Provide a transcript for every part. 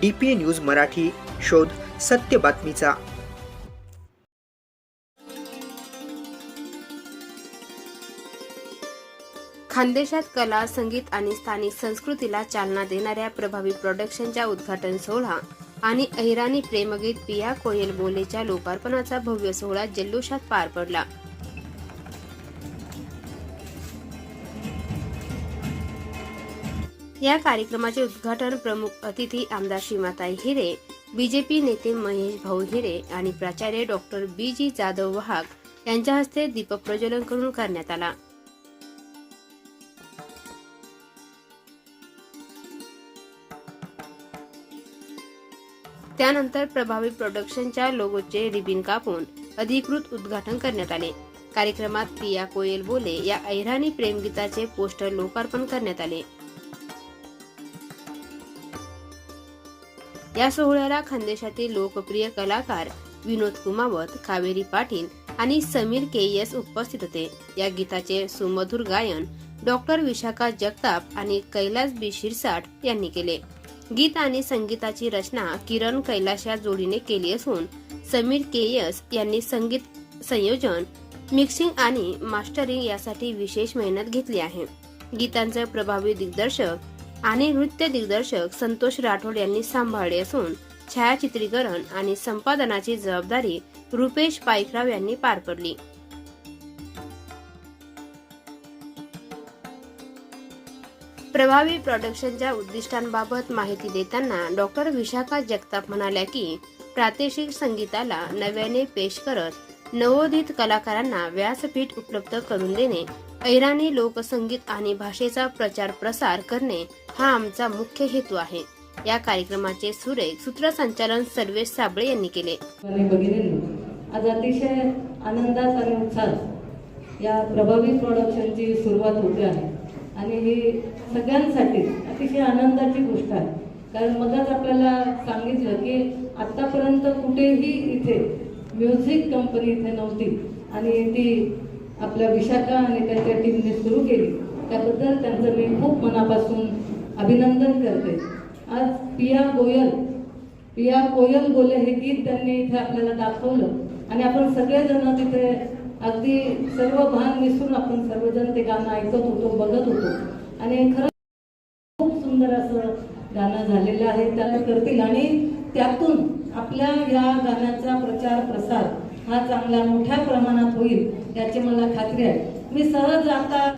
D P news Marathi शोध सत्य बातमीचा. खानदेशात कला संगीत आणि स्थानिक संस्कृतीला चालना देणाऱ्या प्रभावी प्रोडक्शनच्या उद्घाटन सोहळा आणि अहिराणी प्रेमगीत पिया कोयल बोलेच्या लोकार्पणाचा भव्य सोहळा जल्लोषात पार पडला. या कार्यक्रमाचे उद्घाटन प्रमुख अतिथी आमदार श्रीमाताई हिरे बीजेपी नेते महेश भाऊ हिरे आणि प्राचार्य डॉक्टर बी जी जाधव वाहक यांच्या हस्ते दीपक प्रज्वलन करून करण्यात आला. त्यानंतर प्रभावी प्रोडक्शनच्या लोगोचे रिबिन कापून अधिकृत उद्घाटन करण्यात आले. कार्यक्रमात प्रिया कोयल बोले या ऐराणी प्रेमगीताचे पोस्टर लोकार्पण करण्यात आले. या सोहळ्याला खानदेशातील लोकप्रिय कलाकार विनोद कुमावत कावेरी पाटील आणि समीर के एस उपस्थित होते. या गीताचे सुमधुर गायन डॉक्टर विशाखा जगताप आणि कैलास बी. शिरसाट यांनी केले. गीत आणि संगीताची रचना किरण कैलाश या जोडीने केली असून समीर के एस यांनी संगीत संयोजन मिक्सिंग आणि मास्टरिंग यासाठी विशेष मेहनत घेतली आहे. गीतांचे प्रभावी दिग्दर्शक आणि नृत्य दिग्दर्शक संतोष राठोड यांनी सांभाळले असून छायाचित्रीकरण आणि संपादनाची जबाबदारी रुपेश पाईखराव यांनी पार पडली. प्रभावी प्रोडक्शनच्या उद्दिष्टांबाबत माहिती देताना डॉक्टर विशाखा जगताप म्हणाल्या की प्रादेशिक संगीताला नव्याने पेश करत नवोदित कलाकारांना व्यासपीठ उपलब्ध करून देणे ऐराणी लोकसंगीत आणि भाषेचा प्रचार प्रसार करणे हा आमचा मुख्य हेतू आहे. या कार्यक्रमाचे सुरेख सूत्रसंचालन सर्वेश साबळे यांनी केले. आज अतिशय आनंदात आणि उत्साहात या प्रभावी प्रोडक्शनची सुरुवात होते आहे. आणि ही सगळ्यांसाठी अतिशय आनंदाची गोष्ट आहे. कारण मगच आपल्याला सांगितलं की आत्तापर्यंत कुठेही इथे म्युझिक कंपनी इथे नव्हती. आणि ती आपल्या विशाखा आणि त्यांच्या टीमने सुरू केली. त्याबद्दल त्यांचं मी खूप मनापासून अभिनंदन करते. आज पिया गोयल पिया कोयल बोले हे गीत त्यांनी इथे आपल्याला दाखवलं. आणि आपण सगळेजण तिथे अगदी सर्व भान मिसळून आपण सर्वजण ते गाणं ऐकत होतो बघत होतो. आणि खरं गाणं झालेलं आहे त्याला करतील. आणि त्यातून आपल्या या गाण्याचा प्रचार प्रसार हा चांगला मोठ्या प्रमाणात होईल याची मला खात्री आहे. मी सहज आता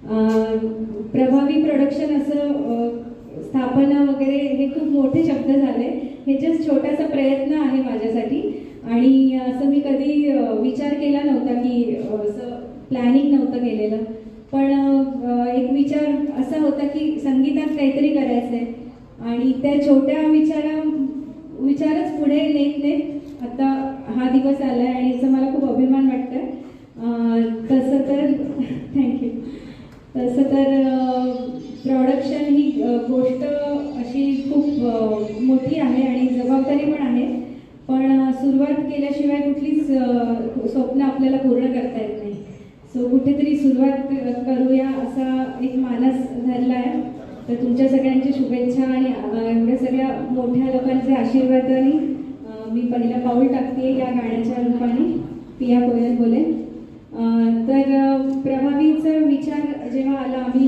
प्रभावी प्रोडक्शन असं स्थापना वगैरे हे खूप मोठे शब्द झाले. हे जस्ट छोटासा प्रयत्न आहे माझ्यासाठी. आणि असं मी कधी विचार केला नव्हता की असं प्लॅनिंग नव्हतं केलेलं. पण एक विचार असा होता की संगीतात काहीतरी करायचं आहे आणि त्या छोट्या विचारा विचारच पुढे नेत नेत आता हा दिवस आला आहे आणि याचा मला खूप अभिमान वाटतं तसं तर थँक्यू तसं तर प्रॉडक्शन ही गोष्ट अशी खूप मोठी आहे आणि जबाबदारी पण आहे. पण सुरुवात केल्याशिवाय कुठलीच स्वप्न आपल्याला पूर्ण करता येत नाही. सो कुठेतरी सुरुवात करूया असा एक मानस धरला आहे. तर तुमच्या सगळ्यांच्या शुभेच्छा आणि एवढ्या सगळ्या मोठ्या लोकांचे आशीर्वादाने आणि मी पहिलं पाऊल टाकते या गाण्याच्या रूपाने. पिया कोयल बोले तर प्रभावीचा विचार जेव्हा आला आम्ही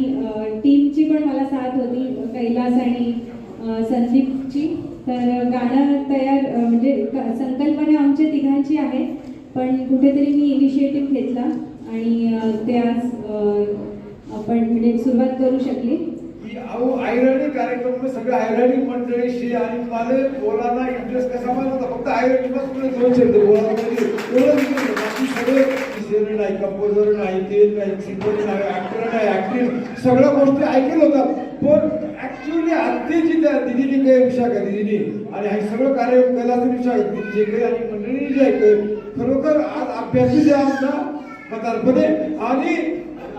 टीमची पण मला साथ होती कैलास आणि संदीपची. तर गाणं तयार म्हणजे क- संकल्पना आमच्या तिघांची आहे पण कुठेतरी मी इनिशिएटिव्ह घेतला आणि ते आज आपण म्हणजे सुरुवात करू शकली. अहो आयरणी कार्यक्रम में सगळे ऐरणी मंडळीशी आणि मला बोलायला इंटरेस्ट कसा मला होता? फक्त आयरणी पासून दोन शब्द बोलायला बाकी सगळे सिंगर नाही कंपोजर नाही ते नाही सिंगर नाही ऍक्टर नाही ऍक्टिंग सगळ्या गोष्टी ऐकलं होतात पण ऍक्च्युली आत्तेची त्या दिदीने काय का दिदीने? आणि हे सगळं कार्य तर विशाखा दिदी जे काही आणि मंडळीने जे ऐकलं खरोखर आज अभ्यासी जे आमचा म्हातारपणे आणि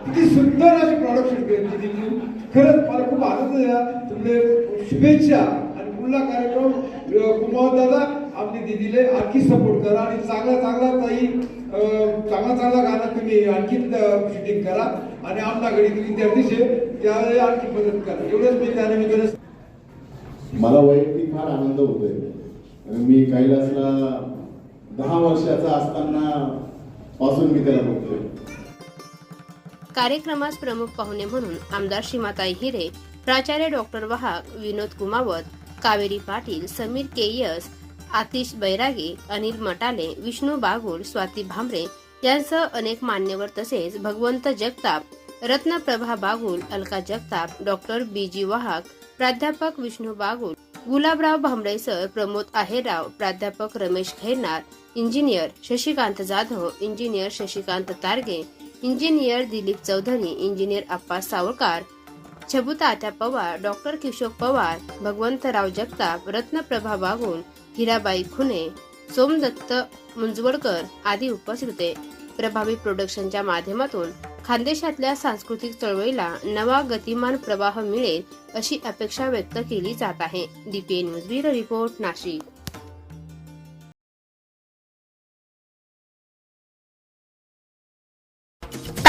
किती सुंदर अशी प्रोडक्शन केली दिदीची खरंच मला खूप आनंद झाला तुमचे शुभेच्छा आणि पुढला कार्यक्रम कुमार दादा आपली दिदीले आणखी सपोर्ट करा आणि चांगला चांगला ताई चांगला चांगला गाणं तुम्ही आणखी शूटिंग करा. आणि आमना गणित विद्यार्थी जे त्यावेळी आणखी मदत करा. एवढंच मी त्याने मी मला वैयक्तिक फार आनंद होतोय. कारण मी कैलासला दहा वर्षाचा असताना पासून मी त्याला बघतोय. कार्यक्रमास प्रमुख पाहुणे म्हणून आमदार श्रीमाताई हिरे प्राचार्य डॉक्टर वाहक विनोद कुमावत कावेरी पाटील समीर केयस आतिश बैरागे अनिल मटाले विष्णू बागुल स्वाती भांबरे यांसह अनेक मान्यवर तसेच Bhagwant Jagtap Ratnaprabha Bagul Alka Jagtap doctor B G Wahak प्राध्यापक विष्णू बागुल गुलाबराव भांबळे सर प्रमोद आहेराव प्राध्यापक Ramesh Khairnar engineer Shashikant Jadhav engineer Shashikant Targe engineer Dilip Chaudhari engineer Appa Sawalkar Chhabutatya Pawar doctor Kishor Pawar Bhagwantrao Jagtap Ratnaprabha Bagul Hirabai Khune Somdatta Munjawadkar आदी उपस्थित होते. प्रभावी प्रोडक्शनच्या माध्यमातून खानदेशातल्या सांस्कृतिक चळवळीला नवा गतिमान प्रवाह मिळेल अशी अपेक्षा व्यक्त केली जात आहे. DPA news bureau report Nashik.